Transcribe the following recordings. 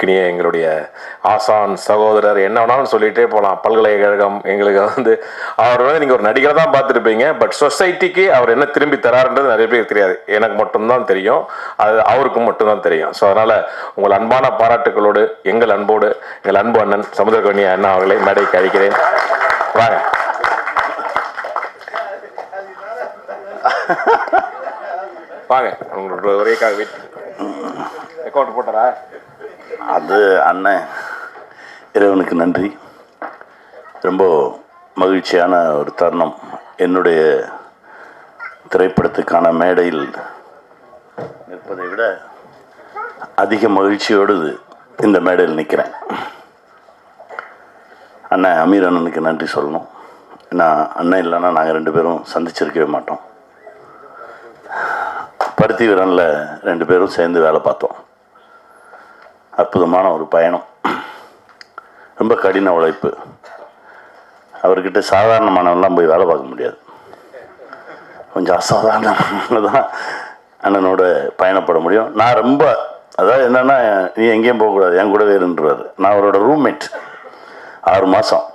கிணிய எங்களுடைய ஆசான் சகோதரர். என்ன வேணாலும் சொல்லிகிட்டே போகலாம் பல்கலைக்கழகம் எங்களுக்கு வந்து அவர் வந்து நீங்கள் ஒரு நடிகரை தான் பார்த்துருப்பீங்க பட் சொசைட்டிக்கு அவர் என்ன திரும்பி தராருன்றது நிறைய பேருக்கு தெரியாது. எனக்கு மட்டும்தான் தெரியும். அது அவருக்கு மட்டும்தான் தெரியும். ஸோ அதனால் உங்கள் அன்பான பாராட்டுகளோடு எங்கள் அன்போடு எங்கள் அன்பு அண்ணன் சமுதிரகண்ணிய அண்ணா அவர்களை மேடைக்கு அழைக்கிறேன். வாங்க. வாங்க. உங்களோட காக வெயிட் அக்கௌண்ட் போட்டாரா அது அண்ணன் இறைவனுக்கு நன்றி. ரொம்ப மகிழ்ச்சியான ஒரு தருணம். என்னுடைய திரைப்படத்துக்கான மேடையில் நிற்பதை விட அதிக மகிழ்ச்சியோடு இந்த மேடையில் நிற்கிறேன். அண்ணன் அமீர் அண்ணனுக்கு நன்றி சொல்லணும். ஏன்னா அண்ணன் இல்லைன்னா நாங்கள் ரெண்டு பேரும் சந்திச்சிருக்கவே மாட்டோம். பருத்தி வீரனில் ரெண்டு பேரும் சேர்ந்து வேலை பார்த்தோம். அற்புதமான ஒரு பயணம். ரொம்ப கடின உழைப்பு. அவர்கிட்ட சாதாரணமானவெல்லாம் போய் வேலை பார்க்க முடியாது. கொஞ்சம் அசாதாரணமாக தான் அண்ணனோட பயணப்பட முடியும். நான் ரொம்ப அதாவது என்னென்னா நீ எங்கேயும் போகக்கூடாது என் கூடவே இருந்துருவார். நான் அவரோட ரூம்மேட் ஆறு மாதம்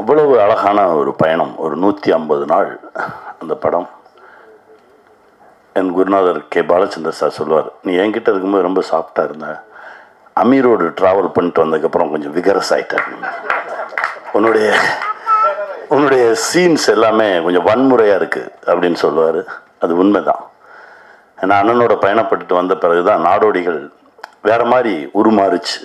அவ்வளவு அழகான ஒரு பயணம். ஒரு நூற்றி ஐம்பது நாள் அந்த படம். என் குருநாதர் கே. பாலச்சந்தர் சார் சொல்லுவார் நீ என்கிட்ட இருக்கும்போது ரொம்ப சாஃப்டாக இருந்த. அமீரோடு ட்ராவல் பண்ணிட்டு வந்ததுக்கப்புறம் கொஞ்சம் விகரஸ் ஆகிட்டேன் உன்னுடைய உன்னுடைய சீன்ஸ் எல்லாமே கொஞ்சம் வன்முறையாக இருக்குது அப்படின்னு சொல்லுவார். அது உண்மைதான். ஏன்னா அண்ணனோட பயணப்பட்டு வந்த பிறகு தான் நாடோடிகள் வேற மாதிரி உருமாறுச்சு.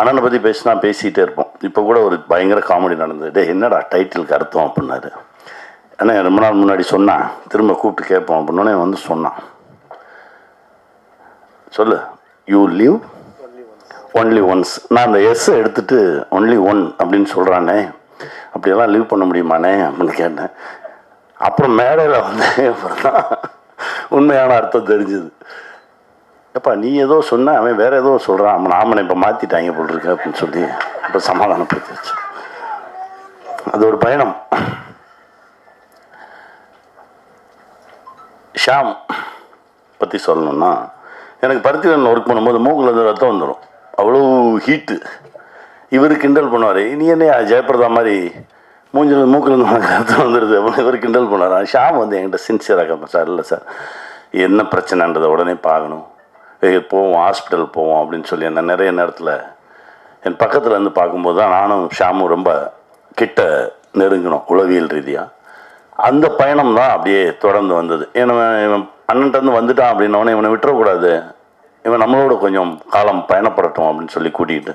அண்ணனை பற்றி பேசினா பேசிகிட்டே இருப்போம். இப்போ கூட ஒரு பயங்கர காமெடி நடந்தது. டே என்னடா டைட்டிலுக்கு அர்த்தம்? அப்படின்னாரு. அண்ணா ரொம்ப நாள் முன்னாடி சொன்னான் திரும்ப கூப்பிட்டு கேட்போம் அப்படின்னே வந்து சொன்னான். சொல்லு. யூ லீவ் ஒன்லி ஒன்ஸ் நான் அந்த எஸ் எடுத்துட்டு ஒன்லி ஒன் அப்படின்னு சொல்கிறானே அப்படியெல்லாம் லீவ் பண்ண முடியுமாண்ணே அப்படின்னு கேட்டேன். அப்புறம் மேடையில் வந்து அப்புறம் தான் உண்மையான அர்த்தம் தெரிஞ்சுது. எப்பா நீ ஏதோ சொன்ன அவன் வேறு ஏதோ சொல்கிறான் அவன் ஆமனை இப்போ மாற்றிட்டாங்க போல் இருக்கு அப்படின்னு சொல்லி இப்போ சமாதானப்படுத்திடுச்சு அது ஒரு பயணம். ஷாம் பற்றி சொல்லணும்னா எனக்கு பருத்திவனில் ஒர்க் பண்ணும்போது மூக்கில் இருந்து ரத்தம் வந்துடும் அவ்வளோ ஹீட்டு இவர் கிண்டல் பண்ணுவார் நீ என்ன ஜெயபிரதா மாதிரி மூஞ்சில் மூக்கிலிருந்து உனக்கு ரத்தம் வந்துடுது அப்படின்னு இவர் கிண்டல் பண்ணுவார். ஷாம் வந்து என்கிட்ட சின்சியராக கேட்பேன் சார் இல்லை சார். என்ன பிரச்சனைன்றதை உடனே பார்க்கணும். போவோம் ஹாஸ்பிட்டல் போவோம் அப்படின்னு சொல்லி என்ன நிறைய நேரத்தில் என் பக்கத்தில் இருந்து பார்க்கும்போது தான் நானும் ஷாமும் ரொம்ப கிட்ட நெருங்கினோம் உளவியல் ரீதியாக அந்த பயணம் தான் அப்படியே தொடர்ந்து வந்தது. ஏன்னா இவன் அண்ணன்ட்டேருந்து வந்துட்டான் அப்படின்னவனே இவனை விட்டுறக்கூடாது. இவன் நம்மளோட கொஞ்சம் காலம் பயணப்படட்டும் அப்படின்னு சொல்லி கூட்டிகிட்டு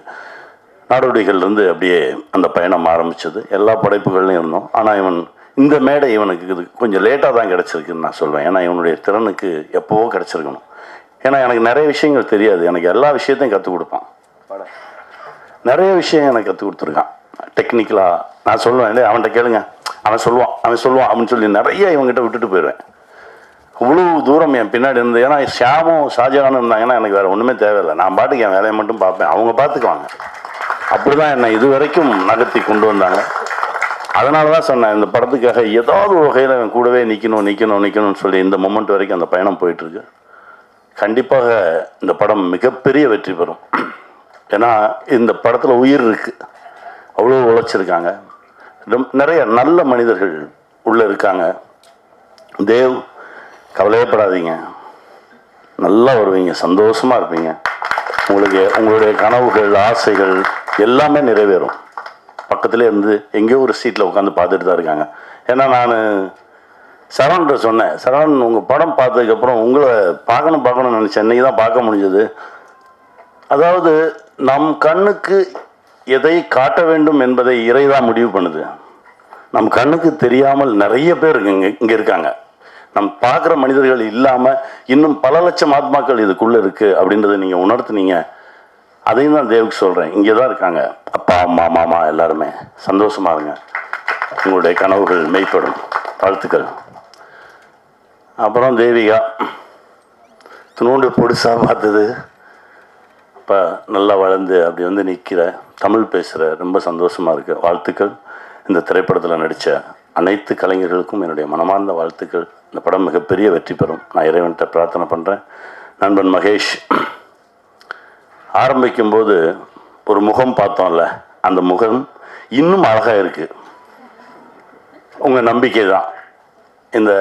நாடோடிகள்லேருந்து அப்படியே அந்த பயணம் ஆரம்பிச்சது. எல்லா படைப்புகள்லையும் இருந்தோம். ஆனால் இவன் இந்த மேடை இவனுக்கு இது கொஞ்சம் லேட்டாக தான் கிடச்சிருக்குன்னு நான் சொல்வேன். ஏன்னா இவனுடைய திறனுக்கு எப்போவோ கிடச்சிருக்கணும். ஏன்னா எனக்கு நிறைய விஷயங்கள் தெரியாது. எனக்கு எல்லா விஷயத்தையும் கற்றுக் கொடுப்பான். நிறைய விஷயம் எனக்கு கற்றுக் கொடுத்துருக்கான். டெக்னிக்கலாக நான் சொல்லுவேன் இல்லை அவன்கிட்ட கேளுங்க. அவன் சொல்லுவான் அவன் சொல்லுவான் அப்படின்னு சொல்லி நிறைய இவங்ககிட்ட விட்டுட்டு போயிடுவேன். இவ்வளோ தூரம் என் பின்னாடி இருந்து ஏன்னா ஷியாமும் ஷாஜகானும் இருந்தாங்கன்னா எனக்கு வேறு ஒன்றுமே தேவையில்லை. நான் பாட்டுக்கு என் வேலையை மட்டும் பார்ப்பேன். அவங்க பார்த்துக்குவாங்க. அப்படி தான் என்னை இது வரைக்கும் நகர்த்தி கொண்டு வந்தாங்க. அதனால தான் சொன்னேன் இந்த படத்துக்காக ஏதாவது ஒரு வகையில் அவன் கூடவே நிற்கணும் நிற்கணும் நிற்கணும்னு சொல்லி இந்த மொமெண்ட் வரைக்கும் அந்த பயணம் போயிட்டுருக்கு. கண்டிப்பாக இந்த படம் மிகப்பெரிய வெற்றி பெறும். ஏன்னா இந்த படத்தில் உயிர் இருக்குது அவ்வளோ உழைச்சிருக்காங்க. நிறைய நல்ல மனிதர்கள் உள்ளே இருக்காங்க. தேவ் கவலையப்படாதீங்க. நல்லா வருவீங்க சந்தோஷமாக இருப்பீங்க. உங்களுக்கு உங்களுடைய கனவுகள் ஆசைகள் எல்லாமே நிறைவேறும். பக்கத்துலேயே இருந்து எங்கேயோ ஒரு சீட்டில் உட்காந்து பார்த்துட்டு தான் இருக்காங்க. ஏன்னா நான் சரவண்கிட்ட சொன்னேன் சரவண் உங்கள் படம் பார்த்ததுக்கப்புறம் உங்களை பார்க்கணும் பார்க்கணும்னு நினச்சேன். சென்னைக்கு தான் பார்க்க முடிஞ்சது. அதாவது நம் கண்ணுக்கு எதை காட்ட வேண்டும் என்பதை இறைதான் முடிவு பண்ணுது. நம் கண்ணுக்கு தெரியாமல் நிறைய பேர் இங்கே இங்கே இருக்காங்க. நம் பார்க்குற மனிதர்கள் இல்லாமல் இன்னும் பல லட்சம் ஆத்மாக்கள் இதுக்குள்ளே இருக்குது அப்படின்றத நீங்கள் உணர்த்துனீங்க. அதையும் தான் தேவுக்கு சொல்கிறேன் இங்கே தான் இருக்காங்க. அப்பா அம்மா மாமா எல்லாருமே. சந்தோஷமா இருங்க. உங்களுடைய கனவுகள் மெய்ப்படும். வாழ்த்துக்கள். அப்புறம் தேவிகா துணூண்டு பொடிசாக பார்த்தது. இப்போ நல்லா வளர்ந்து அப்படி வந்து நிற்கிற தமிழ் பேசுகிற ரொம்ப சந்தோஷமாக இருக்குது வாழ்த்துக்கள். இந்த திரைப்படத்தில் நடித்த அனைத்து கலைஞர்களுக்கும் என்னுடைய மனமார்ந்த வாழ்த்துக்கள். இந்த படம் மிகப்பெரிய வெற்றி பெறும். நான் இறைவன்கிட்ட பிரார்த்தனை பண்ணுறேன் நண்பன் மகேஷ் ஆரம்பிக்கும்போது ஒரு முகம் பார்த்தோம்ல அந்த முகம் இன்னும் அழகாக இருக்குது உங்கள் நம்பிக்கை தான். இந்த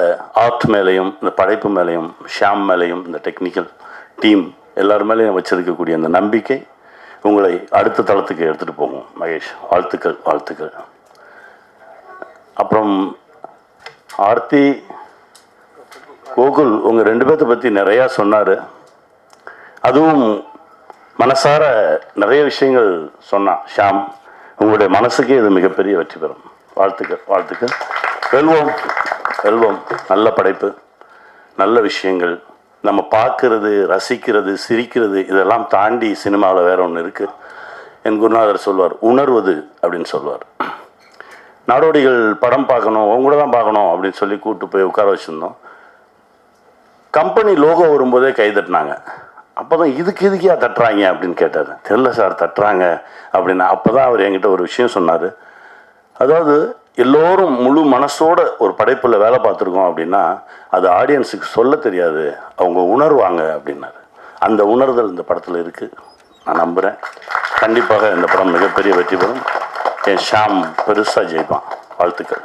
ஆர்ட் மேலேயும் இந்த படைப்பு மேலேயும் ஷாம் மேலேயும் இந்த டெக்னிக்கல் டீம் எல்லார் மேலேயும் வச்சிருக்கக்கூடிய அந்த நம்பிக்கை உங்களை அடுத்த தளத்துக்கு எடுத்துகிட்டு போகும். மகேஷ் வாழ்த்துக்கள் வாழ்த்துக்கள். அப்புறம் ஆர்த்தி கோகுல் உங்கள் ரெண்டு பேர்த்த பற்றி நிறையா சொன்னார். அதுவும் மனசார நிறைய விஷயங்கள் சொன்னான் ஷாம் உங்களுடைய மனசுக்கே இது மிகப்பெரிய வெற்றி பெறும். வாழ்த்துக்கள் வாழ்த்துக்கள். வெல்வோம். வெல்வோம். நல்ல படைப்பு. நல்ல விஷயங்கள். நம்ம பார்க்கறது ரசிக்கிறது சிரிக்கிறது இதெல்லாம் தாண்டி சினிமாவில் வேற ஒன்று இருக்குது என் குருநாதர் சொல்வார் உணர்வது அப்படின்னு சொல்வார். நாடோடிகள் படம் பார்க்கணும் உங்களை தான் பார்க்கணும் அப்படின்னு சொல்லி கூப்பிட்டு போய் உட்கார வச்சுருந்தோம். கம்பெனி லோகோ வரும்போதே கை தட்டினாங்க. அப்போ தான் இதுக்கு இதுக்கியா தட்டுறாங்க அப்படின்னு கேட்டார். தெரில சார் தட்டுறாங்க அப்படின்னு அப்போ தான் அவர் என்கிட்ட ஒரு விஷயம் சொன்னார். அதாவது எல்லோரும் முழு மனசோட ஒரு படைப்பில் வேலை பார்த்துருக்கோம் அப்படின்னா அது ஆடியன்ஸுக்கு சொல்ல தெரியாது. அவங்க உணர்வாங்க அப்படின்னாரு. அந்த உணர்தல் இந்த படத்தில் இருக்குது நான் நம்புகிறேன் கண்டிப்பாக இந்த படம் மிகப்பெரிய வெற்றி பெறும். என் ஷாம் பெருசாக ஜெயிப்பான். வாழ்த்துக்கள்.